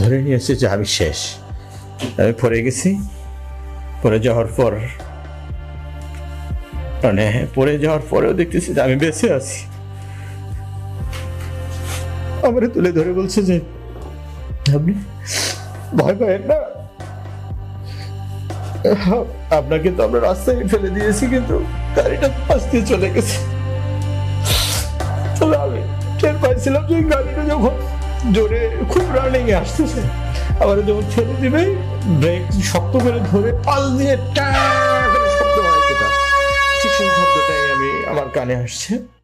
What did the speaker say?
ধরে নিয়েছি যে আমি শেষ। আমি পড়ে গেছি। পড়ে যাওয়ার পর মানে পড়ে যাওয়ার পরেও দেখতেছি যে আমি বেঁচে আছি। আমারে তুলে ধরে বলছে যে, আপনি ভয় পাবেন না। আপনাকে তো আমরা রাস্তায় ফেলে দিয়েছি, কিন্তু গাড়িটা পাশ দিয়ে চলে গেছে। তবে আমি টের পাইছিলাম যে গাড়িটা যখন জোরে খুব রানিং এ আসতেছে। আবার যখন ছেড়ে দিবে ব্রেক শক্ত করে ধরে পাল দিয়ে টা শব্দ হয় সেটা ঠিক সেই শব্দটাই আমি আমার কানে আসছে।